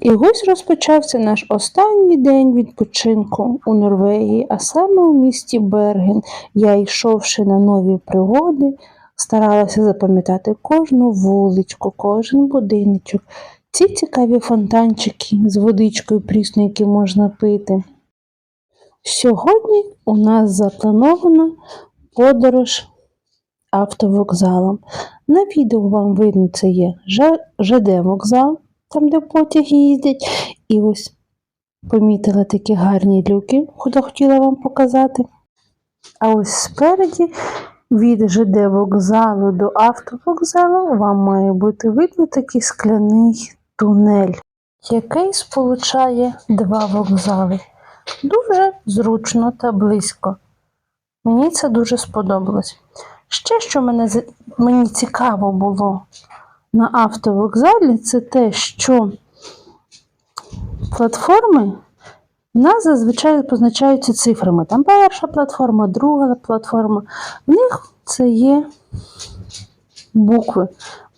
І ось розпочався наш останній день відпочинку у Норвегії, а саме у місті Берген. Я, йшовши на нові пригоди, старалася запам'ятати кожну вуличку, кожен будиночок, ці цікаві фонтанчики з водичкою прісною, які можна пити. Сьогодні у нас запланована подорож автовокзалом. На відео вам видно, це є ЖД вокзал, там де потяги їздять. І ось помітила такі гарні люки, куди хотіла вам показати. А ось спереді від ЖД вокзалу до автовокзалу вам має бути видно такий скляний тунель, який сполучає два вокзали. Дуже зручно та близько. Мені це дуже сподобалось. Ще, що мене, мені цікаво було на автовокзалі, це те, що платформи в нас зазвичай позначаються цифрами. Там перша платформа, друга платформа. В них це є букви,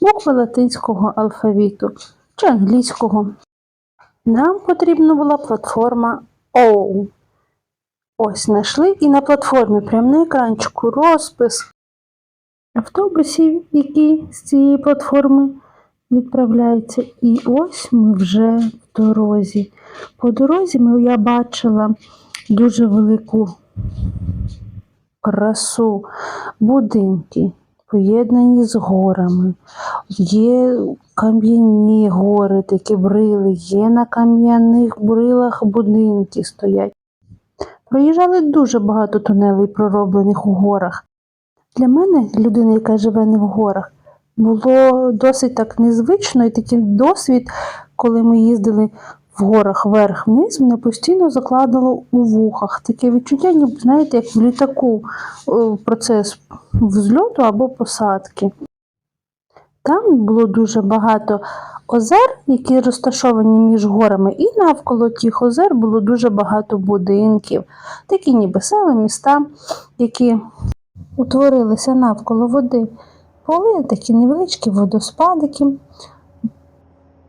букви латинського алфавіту чи англійського. Нам потрібна була платформа O. Ось знайшли і на платформі, прямо на екранчику, розпис автобусів, які з цієї платформи відправляються. І ось ми вже в дорозі. По дорозі я бачила дуже велику красу, будинки, поєднані з горами. Є кам'яні гори, такі брили, є на кам'яних брилах будинки стоять. Проїжджали дуже багато тунелей, пророблених у горах. Для мене, людини, яка живе не в горах, було досить так незвично і такий досвід, коли ми їздили в горах вверх-вниз, мене постійно закладало у вухах. Таке відчуття, ніби, знаєте, як в літаку е, процес взльоту або посадки. Там було дуже багато озер, які розташовані між горами, і навколо тих озер було дуже багато будинків, такі ніби села, міста, які утворилися навколо води. Були такі невеличкі водоспадики.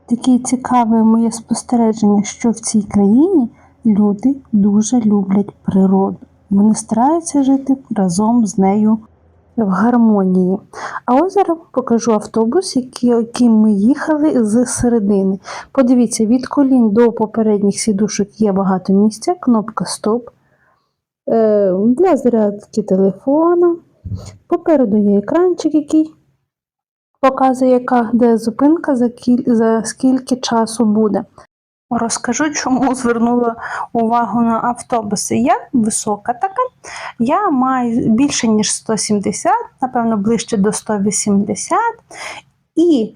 Таке цікаве моє спостереження, що в цій країні люди дуже люблять природу. Вони стараються жити разом з нею в гармонії. А ось зараз покажу автобус, яким ми їхали з середини. Подивіться, від колін до попередніх сідушок є багато місця, кнопка стоп. Е, Для зарядки телефона. Попереду є екранчик, який показує, яка де зупинка, за, кіль, за скільки часу буде. Розкажу, чому звернула увагу на автобуси. Я висока така, я маю більше, ніж 170, напевно, ближче до 180. І,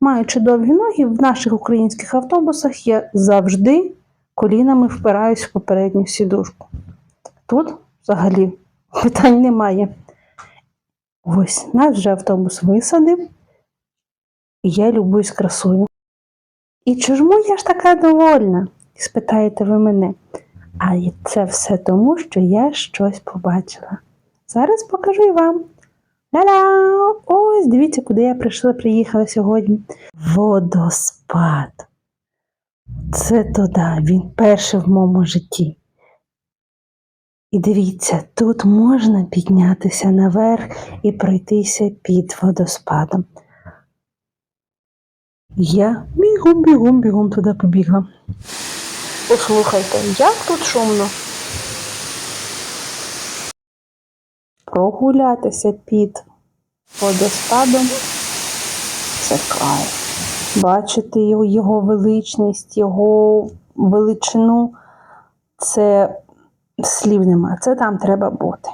маючи довгі ноги, в наших українських автобусах я завжди колінами впираюсь в попередню сідушку. Тут взагалі питань немає. Ось наш вже автобус висадив, і я любуюсь красою. І чому я ж така довольна? спитаєте ви мене. А це все тому, що я щось побачила. Зараз покажу і вам. Ля-ля! Ось дивіться, куди я прийшла, приїхала сьогодні. Водоспад. Це туди, він перший в моєму житті. І дивіться, тут можна піднятися наверх і пройтися під водоспадом. Я бігом, бігом, бігом туди побігла. Послухайте, як тут шумно. Прогулятися під водоспадом це кайф. Бачити його величність, його величину це слів нема. Це там треба бути.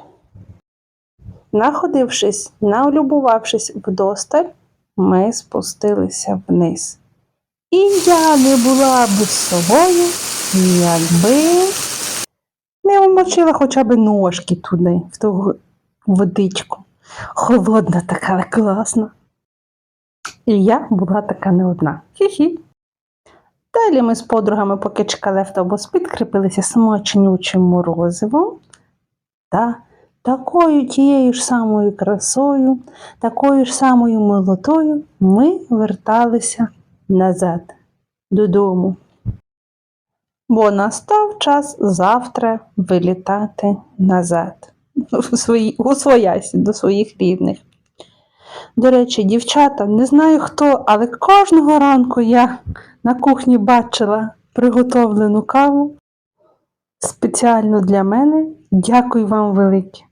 Находившись, налюбувавшись вдосталь, ми спустилися вниз. І я не була би собою, якби не вмочила хоча б ножки туди, в ту водичку. Холодна така, класна. І я була така не одна. Хі-хі. Далі ми з подругами, поки чекали автобус, підкріпилися смачнючим морозивом та такою тією ж самою красою, такою ж самою милотою ми верталися назад. додому. Бо настав час завтра вилітати назад у, свої, у своясі до своїх рідних. До речі, дівчата, не знаю хто, але кожного ранку я на кухні бачила приготовлену каву спеціально для мене. Дякую вам велике.